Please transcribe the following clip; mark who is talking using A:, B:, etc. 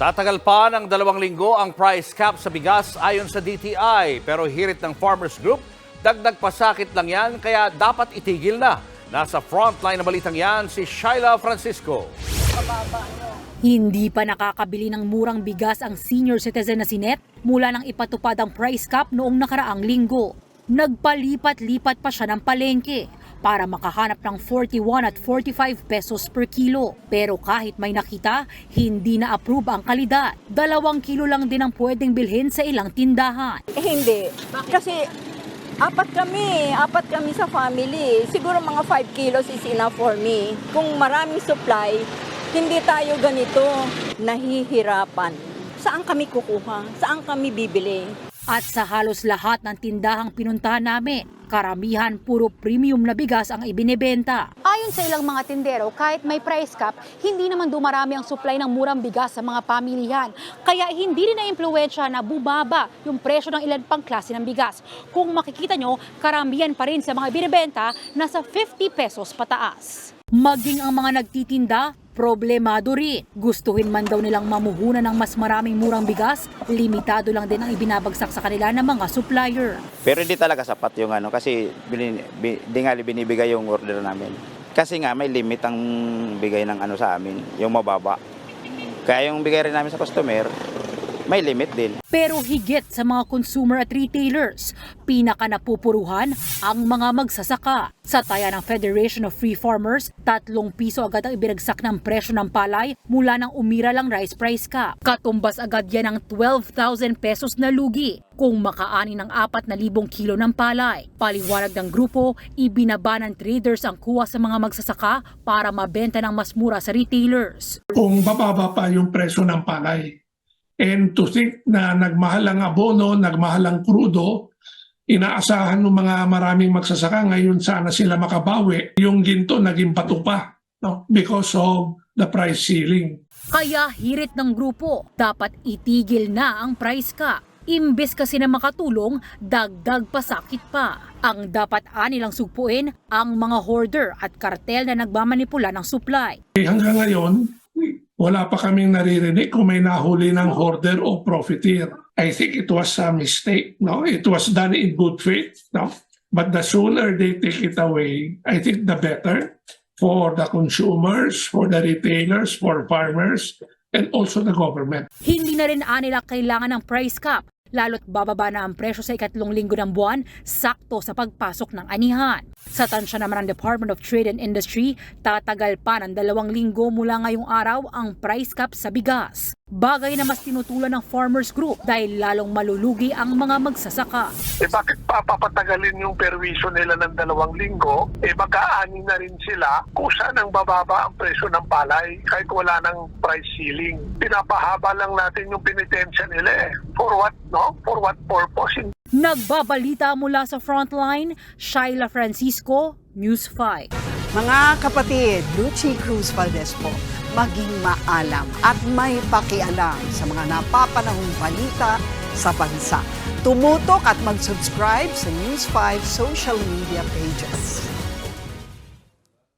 A: Tatagal pa ng dalawang linggo ang price cap sa bigas ayon sa DTI. Pero hirit ng Farmers Group, dagdag pasakit lang yan kaya dapat itigil na. Nasa frontline na balitang yan si Shyla Francisco.
B: Hindi pa nakakabili ng murang bigas ang senior citizen na si Net mula nang ipatupad ang price cap noong nakaraang linggo. Nagpalipat-lipat pa siya ng palengke para makahanap ng 41 at 45 pesos per kilo. Pero kahit may nakita, hindi na-approve ang kalidad. Dalawang kilo lang din ang pwedeng bilhin sa ilang tindahan.
C: Eh, hindi. Kasi apat kami, apat kami sa family. Siguro mga 5 kilos is enough for me. Kung maraming supply, hindi tayo ganito nahihirapan. Saan kami kukuha? Saan kami bibili?
B: At sa halos lahat ng tindahang pinuntahan namin, karamihan puro premium na bigas ang ibinebenta.
D: Ayon sa ilang mga tindero, kahit may price cap, hindi naman dumarami ang supply ng murang bigas sa mga pamilihan. Kaya hindi rin na-impluensya na bumaba yung presyo ng ilan pang klase ng bigas. Kung makikita nyo, karamihan pa rin sa mga binibenta nasa 50 pesos pataas.
B: Maging ang mga nagtitinda, problemado rin. Gustuhin man daw nilang mamuhunan ng mas maraming murang bigas, limitado lang din ang ibinabagsak sa kanila ng mga supplier.
E: Pero hindi talaga sapat yung ano kasi bin, bi, di nga binibigay yung order namin. Kasi nga may limit ang bigay ng ano sa amin, yung mababa. Kaya yung bigay rin namin sa customer, may limit din.
B: Pero higit sa mga consumer at retailers, pinaka napupuruhan ang mga magsasaka. Sa taya ng Federation of Free Farmers, tatlong piso agad ang ibinagsak ng presyo ng palay mula ng umira lang rice price cap. Katumbas agad yan ng 12,000 pesos na lugi kung makaani ng 4,000 kilo ng palay. Paliwanag ng grupo, ibinaba ng traders ang kuha sa mga magsasaka para mabenta ng mas mura sa retailers.
F: kung bababa pa yung presyo ng palay. And to think na nagmahal ang abono, nagmahal ang krudo, inaasahan ng mga maraming magsasaka ngayon sana sila makabawi. Yung ginto naging bato pa no? because of the price ceiling.
B: Kaya hirit ng grupo, dapat itigil na ang price cap. Imbes kasi na makatulong, dagdag pasakit pa. Ang dapat anilang sugpuin ang mga hoarder at kartel na nagmamanipula ng supply.
F: Hanggang ngayon, wala pa kaming naririnig kung may nahuli ng hoarder o profiteer. I think it was a mistake. No? It was done in good faith. No? But the sooner they take it away, I think the better for the consumers, for the retailers, for farmers, and also the government.
B: Hindi na rin anila kailangan ng price cap lalo't bababa na ang presyo sa ikatlong linggo ng buwan, sakto sa pagpasok ng anihan. Sa tansya naman ng Department of Trade and Industry, tatagal pa ng dalawang linggo mula ngayong araw ang price cap sa bigas. Bagay na mas tinutulan ng Farmers Group dahil lalong malulugi ang mga magsasaka.
G: eh bakit pa papatagalin yung perwisyo nila ng dalawang linggo? Eh magkaani na rin sila kung saan ang bababa ang presyo ng palay kahit wala ng price ceiling. Pinapahaba lang natin yung penitensya nila eh. For what, no? For what purpose?
B: Nagbabalita mula sa Frontline, Shaila Francisco, News 5.
H: Mga kapatid, Lucy Cruz Valdez po, maging maalam at may pakialam sa mga napapanahong balita sa bansa. Tumutok at mag-subscribe sa News 5 social media pages.